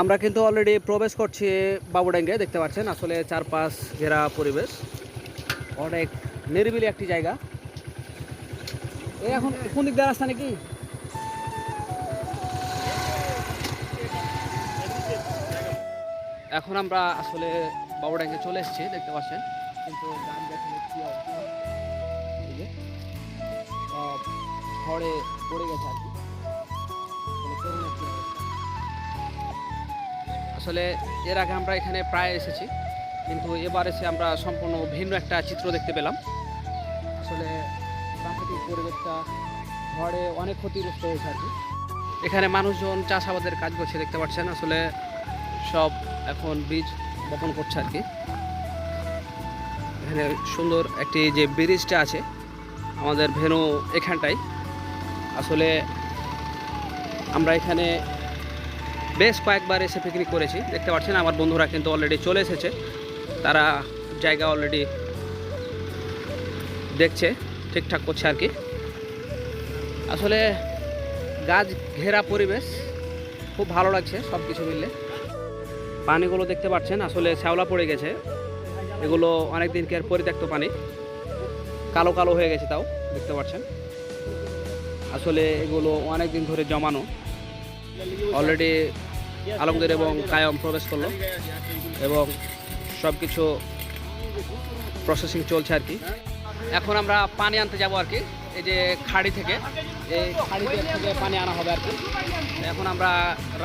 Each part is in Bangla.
আমরা কিন্তু অলরেডি প্রবেশ করছি বাবুডাঙ্গে দেখতে পাচ্ছেন। আসলে চারপাশ ঘেরা পরিবেশ। অনেক নিরিবিলি একটি জায়গা। এই এখন কোন দিক দিয়ে রাস্তা নাকি? এখন আমরা আসলে বাবুডাঙ্গে চলে এসেছি, দেখতে পাচ্ছেন। কিন্তু ঝড়ে পড়ে গেছে আর কি। আসলে এর আগে আমরা এখানে প্রায় এসেছি, কিন্তু এবার এসে আমরা সম্পূর্ণ ভিন্ন একটা চিত্র দেখতে পেলাম। আসলে প্রাকৃতিক পরিবেশটা ঝড়ে অনেক ক্ষতিগ্রস্ত হয়েছে আর কি। এখানে মানুষজন চাষাবাদের কাজ করছে, দেখতে পাচ্ছেন, আসলে সব এখন বীজ বপন করছে আর কি। এখানে সুন্দর একটি যে ব্রিজটা আছে, আমাদের ভেনু এখানটাই আসলে আমরা এখানে বেশ কয়েকবার এসে পিকনিক করেছি। দেখতে পাচ্ছেন, আমার বন্ধুরা কিন্তু অলরেডি চলে এসেছে। তারা জায়গা অলরেডি দেখছে, ঠিকঠাক করছে আর কি। আসলে গাছ ঘেরা পরিবেশ, খুব ভালো লাগছে সব কিছু মিললে পানিগুলো দেখতে পাচ্ছেন, আসলে শ্যাওলা পড়ে গেছে। এগুলো অনেক দিনকার পরিত্যক্ত পানি। কালো কালো হয়ে গেছে তাও, দেখতে পাচ্ছেন। আসলে এগুলো অনেক দিন ধরে জমানো। অলরেডি আলমগীর এবং কায়ম প্রবেশ করল এবং সব কিছু প্রসেসিং চলছে আর কি। এখন আমরা পানি আনতে যাব আর কি, এই যে খাড়ি থেকে। এই খাড়িতে থেকে পানি আনা হবে আর কি। এখন আমরা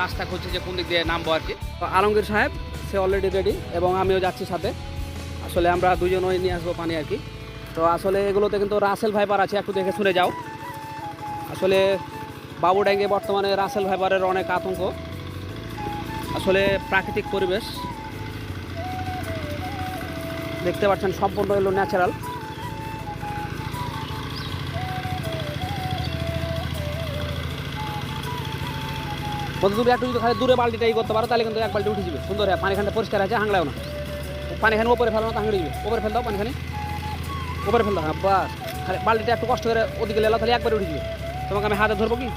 রাস্তা খুঁজছি যে কোন দিক দিয়ে নামবো আর কি। তো আলমগীর সাহেব, সে অলরেডি রেডি এবং আমিও যাচ্ছি সাথে। আসলে আমরা দুজনই নিয়ে আসব পানি আর কি। তো আসলে এগুলোতে কিন্তু রাসেল ভাইবার আছে, একটু দেখে শুনে যাও। আসলে বাবুড্যাঙ্গে বর্তমানে রাসেল ভাইবারের অনেক আতঙ্ক। আসলে প্রাকৃতিক পরিবেশ। দেখতে পাচ্ছেন সম্পূর্ণ এলো ন্যাচারাল বলতে তুমি একটু যদি খালি দূরে বালতিটা ই করতে পারো, তাহলে কিন্তু এক বালতি উঠে যাবে। সুন্দর হ্যাঁ পানিখানটা পরিষ্কার আছে হাংলাও না। পানিখানে ওপরে ফেলো, না হাংড়ে যাবে। ওপরে ফেল দাও পানিখানে। ওপরে ফেল দাও হ্যাঁ বাস। খালি বালতিটা একটু কষ্ট করে ওদিকে লেলা, তাহলে একবার উঠে যাবে। তোমাকে আমি হাতে ধরবো কি?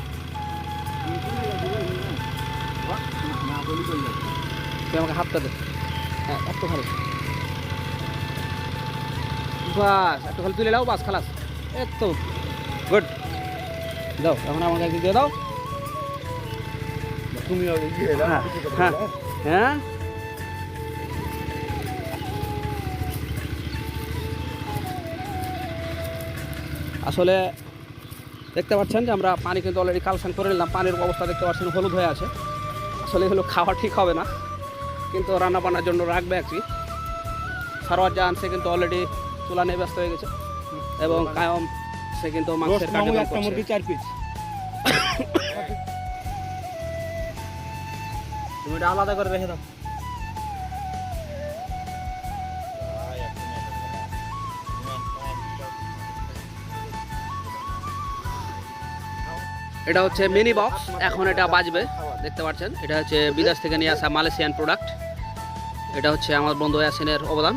তুই আমাকে হাতটা দে। হ্যাঁ একটু খালি। বাস একটু খালি তুলে নাও বাস খালাস। এত গুড। দাও এখন আমাকে একদিন দিয়ে দাও। তুমি হ্যাঁ হ্যাঁ হ্যাঁ? আসলে দেখতে পাচ্ছেন যে আমরা পানি কিন্তু অলরেডি কালেকশন করে নিলাম। পানির অবস্থা দেখতে পাচ্ছেন হলুদ হয়ে আছে। আসলে এগুলো খাওয়া ঠিক হবে না। কিন্তু রান্না বান্নার জন্য রাখবে আর কি সারোয়ার যা আনছে কিন্তু অলরেডি চুলা নিয়ে ব্যস্ত হয়ে গেছে। এবং কায়ম সে কিন্তু মাংসের কার্যক্রম একটা করছে। মুরগি চার পিস তুমি এটা আলাদা করে রেখে দাও। এটা হচ্ছে মিনি বক্স এখন এটা বাজবে, দেখতে পাচ্ছেন। এটা হচ্ছে বিদেশ থেকে নিয়ে আসা মালয়েশিয়ান প্রোডাক্ট এটা হচ্ছে আমার বন্ধু ইয়াসিনের অবদান।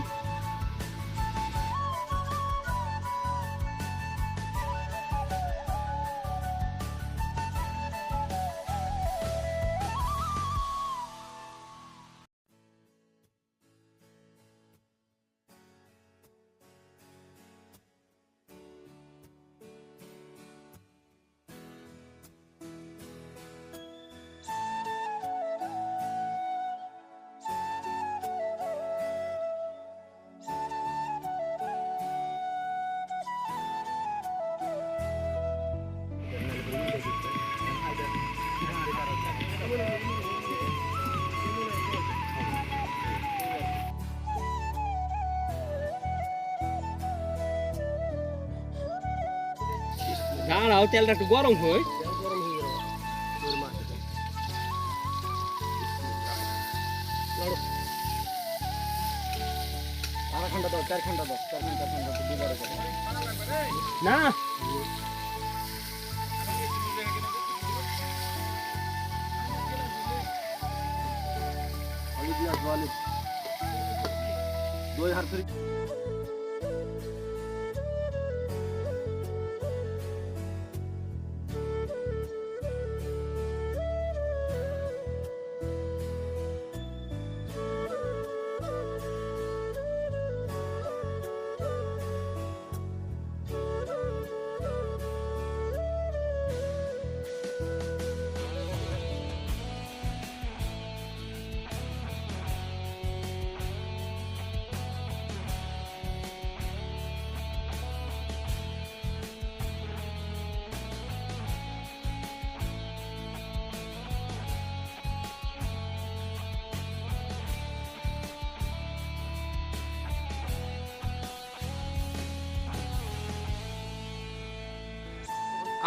দাঁড়াও তেলটা একটু গরম হয় না। দই হার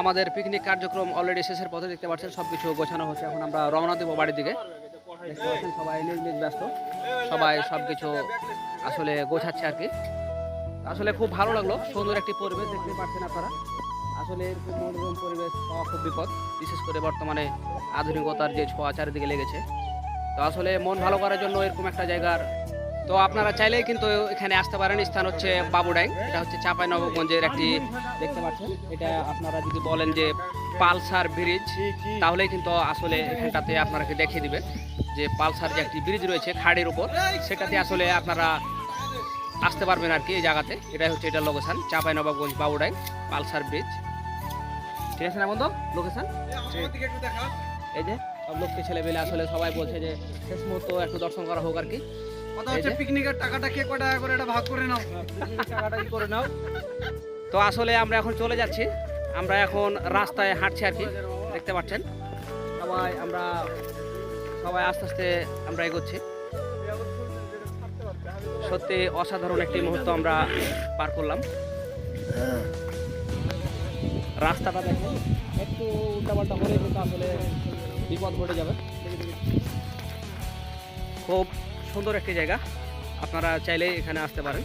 আমাদের পিকনিক কার্যক্রম অলরেডি শেষের পথে দেখতে পাচ্ছেন সব কিছু গোছানো হচ্ছে। এখন আমরা রওনা দেবো বাড়ির দিকে। সবাই নিজ নিজ ব্যস্ত। সবাই সব কিছু আসলে গোছাচ্ছে আর কি। আসলে খুব ভালো লাগল, সুন্দর একটি পরিবেশ দেখতে পাচ্ছেন আপনারা। আসলে এরকম মনোরম পরিবেশ পাওয়া খুব বিপদ, বিশেষ করে বর্তমানে আধুনিকতার যে ছোঁয়া চারিদিকে লেগেছে। তো আসলে মন ভালো করার জন্য এরকম একটা জায়গার তো আপনারা চাইলেই কিন্তু এখানে আসতে পারেন। স্থান হচ্ছে বাবুডাই এটা হচ্ছে চাপাই নবগঞ্জের একটি দেখতে পাচ্ছেন। এটা আপনারা যদি বলেন যে পালসার ব্রিজ, তাহলেই কিন্তু আসলে এখানটাতে আপনাকে দেখিয়ে দিবে যে পালসার যে একটি ব্রিজ রয়েছে খাড়ির উপর, সেটাতে আসলে আপনারা আসতে পারবেন আর কি এই জায়গাতে। এটাই হচ্ছে এটা লোকেশান চাপাই নবাবগঞ্জ বাবুডাই পালসার ব্রিজ। ঠিক আছে না বন্ধু? লোকেশান এই যে, সব লোককে ছেলে পেলে আসলে সবাই বলছে যে শেষ মুহূর্ত একটু দর্শন করা হোক আর কি। কথা হচ্ছে পিকনিকের টাকাটা কে কয় টাকা করে এটা ভাগ করে নাও। টাকাটাই করে নাও? তো আসলে আমরা এখন চলে যাচ্ছি। আমরা এখন রাস্তায় হাঁটছি আর কি দেখতে পাচ্ছেন? সবাই আমরা সবাই আস্তে আস্তে আমরা এগোচ্ছি। সত্যি অসাধারণ একটি মুহূর্ত আমরা পার করলাম। রাস্তাটা দেখেন একটু উল্টাপাল্টা হলে কিন্তু আসলে বিপদ ঘটে যাবে। খুব সুন্দর একটি জায়গা। আপনারা চাইলে এখানে আসতে পারেন।